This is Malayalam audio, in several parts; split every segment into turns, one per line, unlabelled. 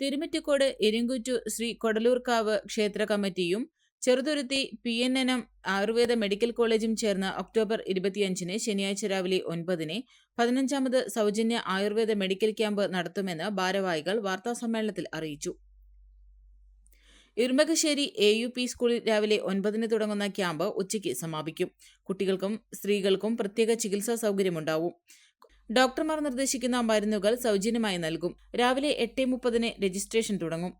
തിരുമിറ്റിക്കോട് ഇരിങ്കുറ്റു ശ്രീ കൊടലൂർക്കാവ് ക്ഷേത്ര കമ്മിറ്റിയും Cheruthuruthy P N N M ayurveda medical കോളേജും ചേർന്ന് ഒക്ടോബർ ഇരുപത്തിയഞ്ചിന് ശനിയാഴ്ച രാവിലെ ഒൻപതിന് പതിനഞ്ചാമത് സൗജന്യ ആയുർവേദ മെഡിക്കൽ ക്യാമ്പ് നടത്തുമെന്ന് ഭാരവാഹികൾ വാർത്താസമ്മേളനത്തിൽ അറിയിച്ചു. ഇരുമകശ്ശേരി എ യു പി സ്കൂളിൽ രാവിലെ ഒൻപതിന് തുടങ്ങുന്ന ക്യാമ്പ് ഉച്ചയ്ക്ക് സമാപിക്കും. കുട്ടികൾക്കും സ്ത്രീകൾക്കും പ്രത്യേക ചികിത്സാ സൗകര്യമുണ്ടാവും. ഡോക്ടർമാർ നിർദ്ദേശിക്കുന്ന മരുന്നുകൾ സൗജന്യമായി നൽകും. രാവിലെ എട്ട് മുപ്പതിന് രജിസ്ട്രേഷൻ തുടങ്ങും.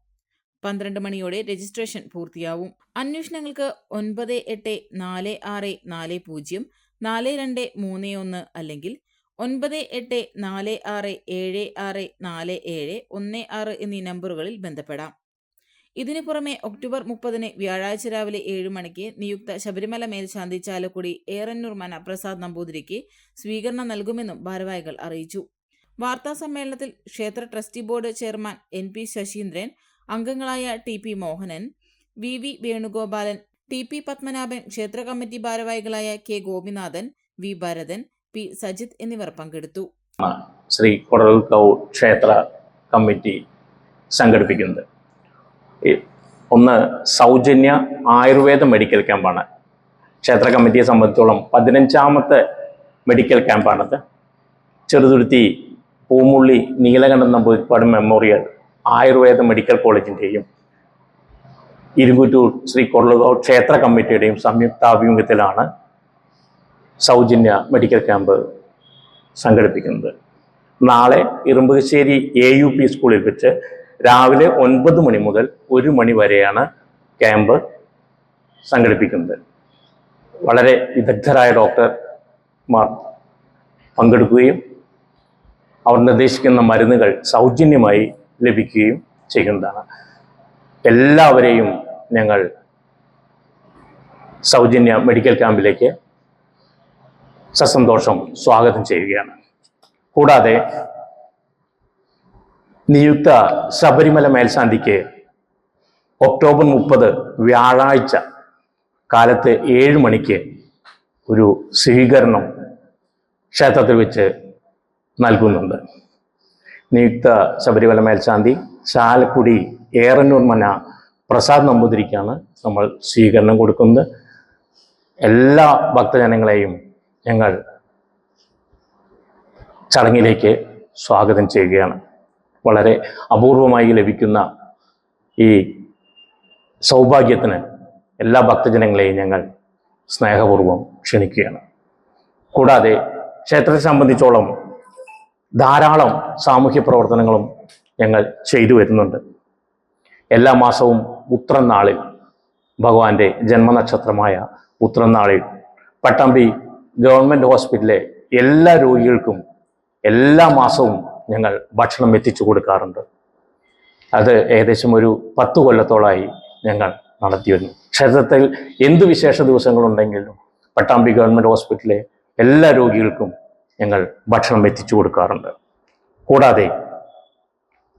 പന്ത്രണ്ട് മണിയോടെ രജിസ്ട്രേഷൻ പൂർത്തിയാവും. അന്വേഷണങ്ങൾക്ക് ഒൻപത് എട്ട് നാല് ആറ് നാല് പൂജ്യം നാല് രണ്ട് മൂന്ന് ഒന്ന് അല്ലെങ്കിൽ ഒൻപത് എട്ട് നാല് ആറ് ഏഴ് ആറ് നാല് ഏഴ് ഒന്ന് ആറ് എന്നീ നമ്പറുകളിൽ ബന്ധപ്പെടാം. ഇതിനു പുറമെ ഒക്ടോബർ മുപ്പതിന് വ്യാഴാഴ്ച രാവിലെ ഏഴ് മണിക്ക് നിയുക്ത ശബരിമല മേൽശാന്തി ചാലക്കുടി ഏറന്നൂർ മന പ്രസാദ് നമ്പൂതിരിക്ക് സ്വീകരണം നൽകുമെന്നും ഭാരവാഹികൾ അറിയിച്ചു. വാർത്താ സമ്മേളനത്തിൽ ക്ഷേത്ര trustee board chairman N P Sasheendran അംഗങ്ങളായ T P Mohanan V V Venugopalan T P Padmanabhan ക്ഷേത്ര കമ്മിറ്റി ഭാരവാഹികളായ K Gopinathan V Bharathan P Sajith എന്നിവർ പങ്കെടുത്തു.
ശ്രീ കൗ ക്ഷേത്ര കമ്മിറ്റി സംഘടിപ്പിക്കുന്നത്. ഒന്ന് സൗജന്യ ആയുർവേദ മെഡിക്കൽ ക്യാമ്പാണ് ക്ഷേത്ര കമ്മിറ്റിയെ സംബന്ധിച്ചോളം പതിനഞ്ചാമത്തെ മെഡിക്കൽ ക്യാമ്പാണത് ചെറുതുരുത്തി പൂമുള്ളി നീലകണ്ഠൻ നമ്പൂതിരിപ്പാട് മെമ്മോറിയൽ ആയുർവേദ മെഡിക്കൽ കോളേജിന്റെയും ഇരുകുറ്റൂർ ശ്രീ കൊള്ളകാവ് ക്ഷേത്ര കമ്മിറ്റിയുടെയും സംയുക്താഭിമുഖ്യത്തിലാണ് സൗജന്യ മെഡിക്കൽ ക്യാമ്പ് സംഘടിപ്പിക്കുന്നത്. നാളെ ഇറുമ്പുകശ്ശേരി എ യു പി സ്കൂളിൽ വെച്ച് രാവിലെ ഒൻപത് മണി മുതൽ ഒരു മണി വരെയാണ് ക്യാമ്പ് സംഘടിപ്പിക്കുന്നത്. വളരെ വിദഗ്ധരായ ഡോക്ടർമാർ പങ്കെടുക്കുകയും അവർ നിർദ്ദേശിക്കുന്ന മരുന്നുകൾ സൗജന്യമായി ലഭിക്കുകയും ചെയ്യുന്നതാണ്. എല്ലാവരെയും ഞങ്ങൾ സൗജന്യ മെഡിക്കൽ ക്യാമ്പിലേക്ക് സസന്തോഷം സ്വാഗതം ചെയ്യുകയാണ്. കൂടാതെ നിയുക്ത ശബരിമല മേൽശാന്തിക്ക് ഒക്ടോബർ മുപ്പത് വ്യാഴാഴ്ച കാലത്ത് ഏഴ് മണിക്ക് ഒരു സ്വീകരണം ക്ഷേത്രത്തിൽ വെച്ച് നൽകുന്നുണ്ട്. നിയുക്ത ശബരിമല മേൽശാന്തി ചാലക്കുടി ഏറന്നൂർ മന പ്രസാദ് നമ്പൂതിരിക്കാണ് നമ്മൾ സ്വീകരണം കൊടുക്കുന്നത്. എല്ലാ ഭക്തജനങ്ങളെയും ഞങ്ങൾ ചടങ്ങിലേക്ക് സ്വാഗതം ചെയ്യുകയാണ്. വളരെ അപൂർവമായി ലഭിക്കുന്ന ഈ സൗഭാഗ്യത്തിന് എല്ലാ ഭക്തജനങ്ങളെയും ഞങ്ങൾ സ്നേഹപൂർവം ക്ഷണിക്കുകയാണ്. കൂടാതെ ക്ഷേത്രത്തെ സംബന്ധിച്ചോളം ധാരാളം സാമൂഹ്യ പ്രവർത്തനങ്ങളും ഞങ്ങൾ ചെയ്തു വരുന്നുണ്ട്. എല്ലാ മാസവും ഉത്രം നാളിൽ ഭഗവാന്റെ ജന്മനക്ഷത്രമായ ഉത്രം നാളിൽ പട്ടാമ്പി ഗവൺമെന്റ് ഹോസ്പിറ്റലിലെ എല്ലാ രോഗികൾക്കും എല്ലാ മാസവും ഞങ്ങൾ ഭക്ഷണം എത്തിച്ചു കൊടുക്കാറുണ്ട്. അത് ഏകദേശം ഒരു പത്ത് കൊല്ലത്തോളായി ഞങ്ങൾ നടത്തിവരുന്നു. ക്ഷേത്രത്തിൽ എന്ത് വിശേഷ ദിവസങ്ങളുണ്ടെങ്കിലും പട്ടാമ്പി ഗവൺമെന്റ് ഹോസ്പിറ്റലിലെ എല്ലാ രോഗികൾക്കും ഞങ്ങൾ ഭക്ഷണം എത്തിച്ചു കൊടുക്കാറുണ്ട്. കൂടാതെ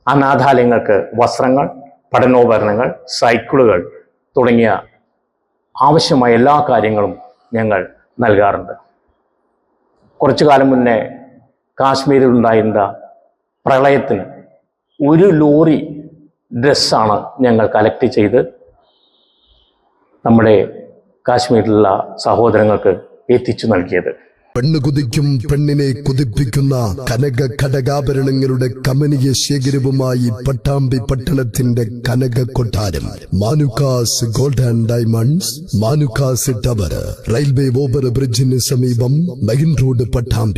അനാഥാലയങ്ങൾക്ക് വസ്ത്രങ്ങൾ പഠനോപകരണങ്ങൾ സൈക്കിളുകൾ തുടങ്ങിയ ആവശ്യമായ എല്ലാ കാര്യങ്ങളും ഞങ്ങൾ നൽകാറുണ്ട്. കുറച്ചു കാലം മുന്നേ കാശ്മീരിൽ ഉണ്ടായിരുന്ന പ്രളയത്തിന് ഒരു ലോറി ഡ്രസ്സാണ് ഞങ്ങൾ കളക്ട് ചെയ്ത് നമ്മുടെ കാശ്മീരിലുള്ള സഹോദരങ്ങൾക്ക് എത്തിച്ചു നൽകിയത്.
പെണ്ണ് കുതിക്കും പെണ്ണിനെ കുതിപ്പിക്കുന്ന കനക ഘടകാഭരണങ്ങളുടെ കമനീയ ശേഖരവുമായി പട്ടാമ്പി പട്ടണത്തിന്റെ കനക കൊട്ടാരം. Manukkas gold and diamonds Manukkas tower railway over ബ്രിഡ്ജിന് സമീപം മെയിൻ റോഡ് പട്ടാമ്പി.